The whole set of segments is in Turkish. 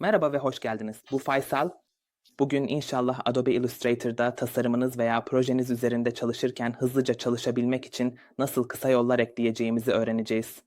Merhaba ve hoş geldiniz. Bu Faysal. Bugün inşallah Adobe Illustrator'da tasarımınız veya projeniz üzerinde çalışırken hızlıca çalışabilmek için nasıl kısa yollar ekleyeceğimizi öğreneceğiz.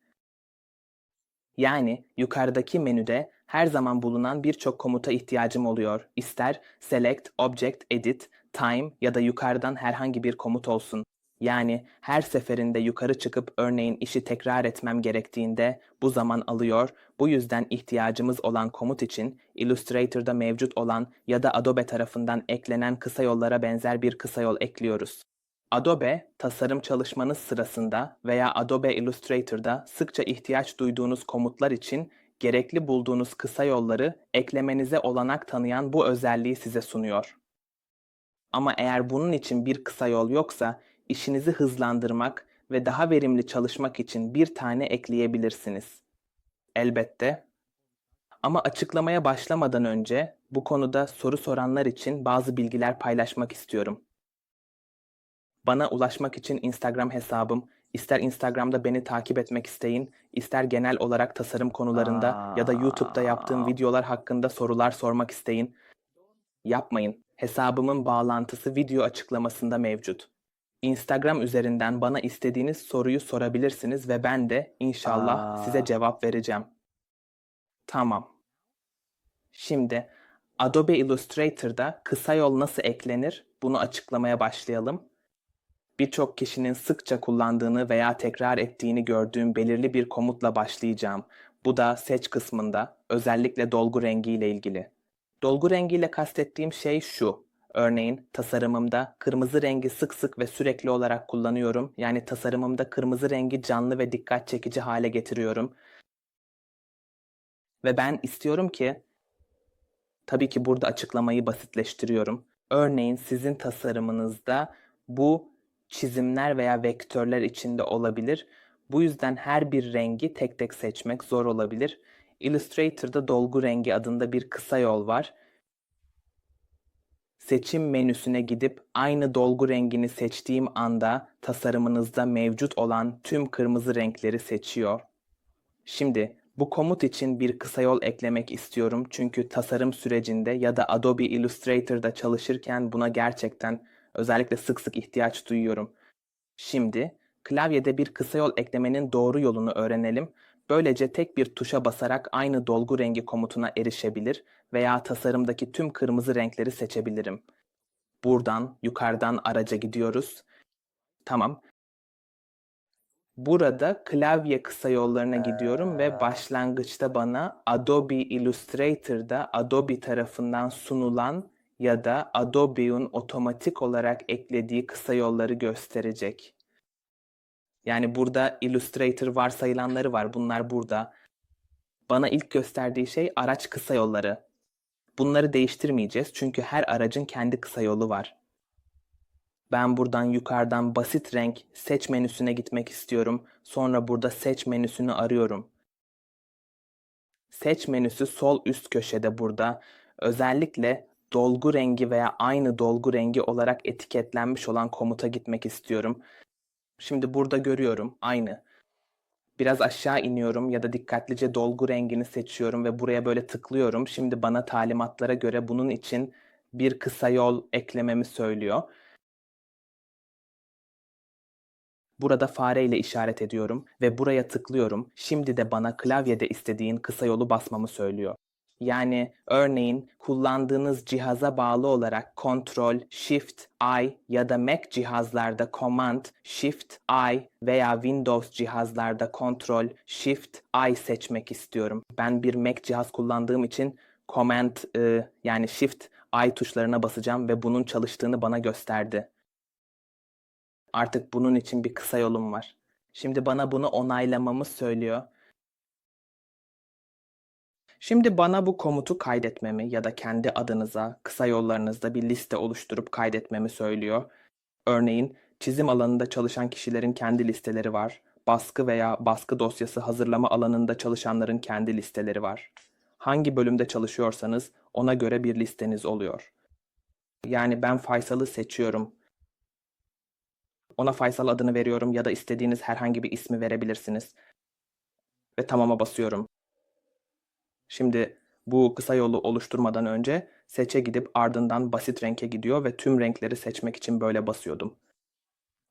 Yani yukarıdaki menüde her zaman bulunan birçok komuta ihtiyacım oluyor. İster Select, Object, Edit, Time ya da yukarıdan herhangi bir komut olsun. Yani her seferinde yukarı çıkıp örneğin işi tekrar etmem gerektiğinde bu zaman alıyor. Bu yüzden ihtiyacımız olan komut için Illustrator'da mevcut olan ya da Adobe tarafından eklenen kısa yollara benzer bir kısa yol ekliyoruz. Adobe, tasarım çalışmanız sırasında veya Adobe Illustrator'da sıkça ihtiyaç duyduğunuz komutlar için gerekli bulduğunuz kısa yolları eklemenize olanak tanıyan bu özelliği size sunuyor. Ama eğer bunun için bir kısa yol yoksa işinizi hızlandırmak ve daha verimli çalışmak için bir tane ekleyebilirsiniz. Elbette. Ama açıklamaya başlamadan önce bu konuda soru soranlar için bazı bilgiler paylaşmak istiyorum. Bana ulaşmak için Instagram hesabım, ister Instagram'da beni takip etmek isteyin, ister genel olarak tasarım konularında ya da YouTube'da yaptığım videolar hakkında sorular sormak isteyin. Yapmayın. Hesabımın bağlantısı video açıklamasında mevcut. Instagram üzerinden bana istediğiniz soruyu sorabilirsiniz ve ben de inşallah Aa. size cevap vereceğim. Tamam. Şimdi Adobe Illustrator'da kısa yol nasıl eklenir? Bunu açıklamaya başlayalım. Birçok kişinin sıkça kullandığını veya tekrar ettiğini gördüğüm belirli bir komutla başlayacağım. Bu da seç kısmında, özellikle dolgu rengi ile ilgili. Dolgu rengiyle kastettiğim şey şu. Örneğin tasarımımda kırmızı rengi sık sık ve sürekli olarak kullanıyorum. Yani tasarımımda kırmızı rengi canlı ve dikkat çekici hale getiriyorum. Ve ben istiyorum ki tabii ki burada açıklamayı basitleştiriyorum. Örneğin sizin tasarımınızda bu çizimler veya vektörler içinde olabilir. Bu yüzden her bir rengi tek tek seçmek zor olabilir. Illustrator'da dolgu rengi adında bir kısa yol var. Seçim menüsüne gidip aynı dolgu rengini seçtiğim anda tasarımınızda mevcut olan tüm kırmızı renkleri seçiyor. Şimdi bu komut için bir kısa yol eklemek istiyorum çünkü tasarım sürecinde ya da Adobe Illustrator'da çalışırken buna gerçekten özellikle sık sık ihtiyaç duyuyorum. Şimdi klavyede bir kısa yol eklemenin doğru yolunu öğrenelim. Böylece tek bir tuşa basarak aynı dolgu rengi komutuna erişebilir veya tasarımdaki tüm kırmızı renkleri seçebilirim. Buradan yukarıdan araca gidiyoruz. Tamam. Burada klavye kısa yollarına gidiyorum ve başlangıçta bana Adobe Illustrator'da Adobe tarafından sunulan ya da Adobe'un otomatik olarak eklediği kısa yolları gösterecek. Yani burada Illustrator varsayılanları var. Bunlar burada. Bana ilk gösterdiği şey araç kısa yolları. Bunları değiştirmeyeceğiz çünkü her aracın kendi kısa yolu var. Ben buradan yukarıdan basit renk seç menüsüne gitmek istiyorum. Sonra burada seç menüsünü arıyorum. Seç menüsü sol üst köşede burada. Özellikle dolgu rengi veya aynı dolgu rengi olarak etiketlenmiş olan komuta gitmek istiyorum. Şimdi burada görüyorum aynı. Biraz aşağı iniyorum ya da dikkatlice dolgu rengini seçiyorum ve buraya böyle tıklıyorum. Şimdi bana talimatlara göre bunun için bir kısa yol eklememi söylüyor. Burada fareyle işaret ediyorum ve buraya tıklıyorum. Şimdi de bana klavyede istediğin kısa yolu basmamı söylüyor. Yani örneğin kullandığınız cihaza bağlı olarak Ctrl, Shift, I ya da Mac cihazlarda Command, Shift, I veya Windows cihazlarda Ctrl, Shift, I seçmek istiyorum. Ben bir Mac cihaz kullandığım için Command e, yani Shift, I tuşlarına basacağım ve bunun çalıştığını bana gösterdi. Artık bunun için bir kısa yolum var. Şimdi bana bunu onaylamamı söylüyor. Şimdi bana bu komutu kaydetmemi ya da kendi adınıza kısa yollarınızda bir liste oluşturup kaydetmemi söylüyor. Örneğin çizim alanında çalışan kişilerin kendi listeleri var. Baskı veya baskı dosyası hazırlama alanında çalışanların kendi listeleri var. Hangi bölümde çalışıyorsanız ona göre bir listeniz oluyor. Yani ben Faysal'ı seçiyorum. Ona Faysal adını veriyorum ya da istediğiniz herhangi bir ismi verebilirsiniz. Ve tamama basıyorum. Şimdi bu kısa yolu oluşturmadan önce seçe gidip ardından basit renke gidiyor ve tüm renkleri seçmek için böyle basıyordum.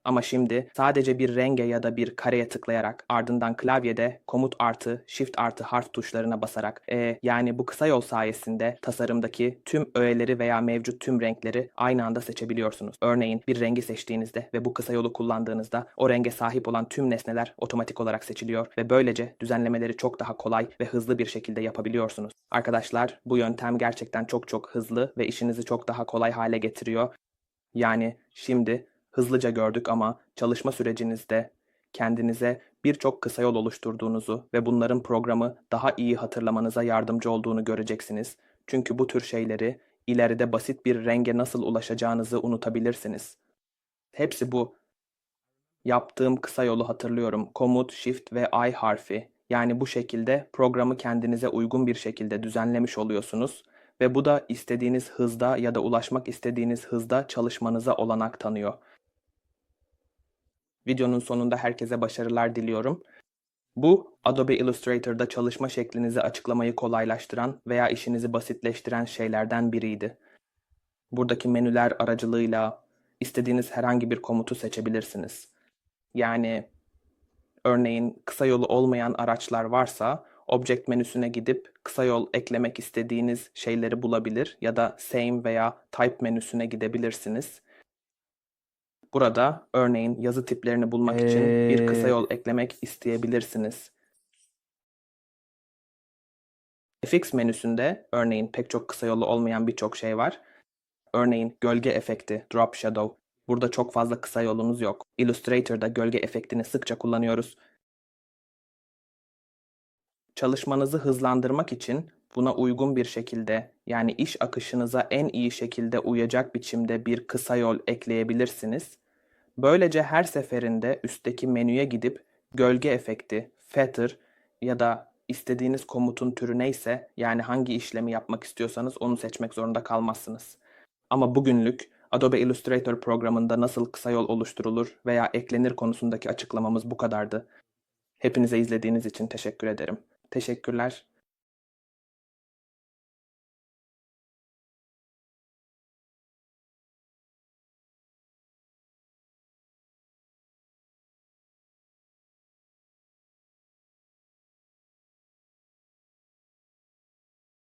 Ama şimdi sadece bir renge ya da bir kareye tıklayarak ardından klavyede komut artı shift artı harf tuşlarına basarak e, yani bu kısa yol sayesinde tasarımdaki tüm öğeleri veya mevcut tüm renkleri aynı anda seçebiliyorsunuz. Örneğin bir rengi seçtiğinizde ve bu kısa yolu kullandığınızda o renge sahip olan tüm nesneler otomatik olarak seçiliyor ve böylece düzenlemeleri çok daha kolay ve hızlı bir şekilde yapabiliyorsunuz. Arkadaşlar bu yöntem gerçekten çok çok hızlı ve işinizi çok daha kolay hale getiriyor. Yani şimdi hızlıca gördük ama çalışma sürecinizde kendinize birçok kısa yol oluşturduğunuzu ve bunların programı daha iyi hatırlamanıza yardımcı olduğunu göreceksiniz. Çünkü bu tür şeyleri ileride basit bir renge nasıl ulaşacağınızı unutabilirsiniz. Hepsi bu. Yaptığım kısa yolu hatırlıyorum. Komut, Shift ve I harfi. Yani bu şekilde programı kendinize uygun bir şekilde düzenlemiş oluyorsunuz ve bu da istediğiniz hızda ya da ulaşmak istediğiniz hızda çalışmanıza olanak tanıyor. Videonun sonunda herkese başarılar diliyorum. Bu Adobe Illustrator'da çalışma şeklinizi açıklamayı kolaylaştıran veya işinizi basitleştiren şeylerden biriydi. Buradaki menüler aracılığıyla istediğiniz herhangi bir komutu seçebilirsiniz. Yani örneğin kısa yolu olmayan araçlar varsa Object menüsüne gidip kısa yol eklemek istediğiniz şeyleri bulabilir ya da Same veya Type menüsüne gidebilirsiniz. Burada örneğin yazı tiplerini bulmak için bir kısa yol eklemek isteyebilirsiniz. FX menüsünde örneğin pek çok kısa yolu olmayan birçok şey var. Örneğin gölge efekti, drop shadow. Burada çok fazla kısa yolunuz yok. Illustrator'da gölge efektini sıkça kullanıyoruz. Çalışmanızı hızlandırmak için buna uygun bir şekilde yani iş akışınıza en iyi şekilde uyacak biçimde bir kısa yol ekleyebilirsiniz. Böylece her seferinde üstteki menüye gidip gölge efekti, feather ya da istediğiniz komutun türü neyse yani hangi işlemi yapmak istiyorsanız onu seçmek zorunda kalmazsınız. Ama bugünlük Adobe Illustrator programında nasıl kısa yol oluşturulur veya eklenir konusundaki açıklamamız bu kadardı. Hepinize izlediğiniz için teşekkür ederim. Teşekkürler.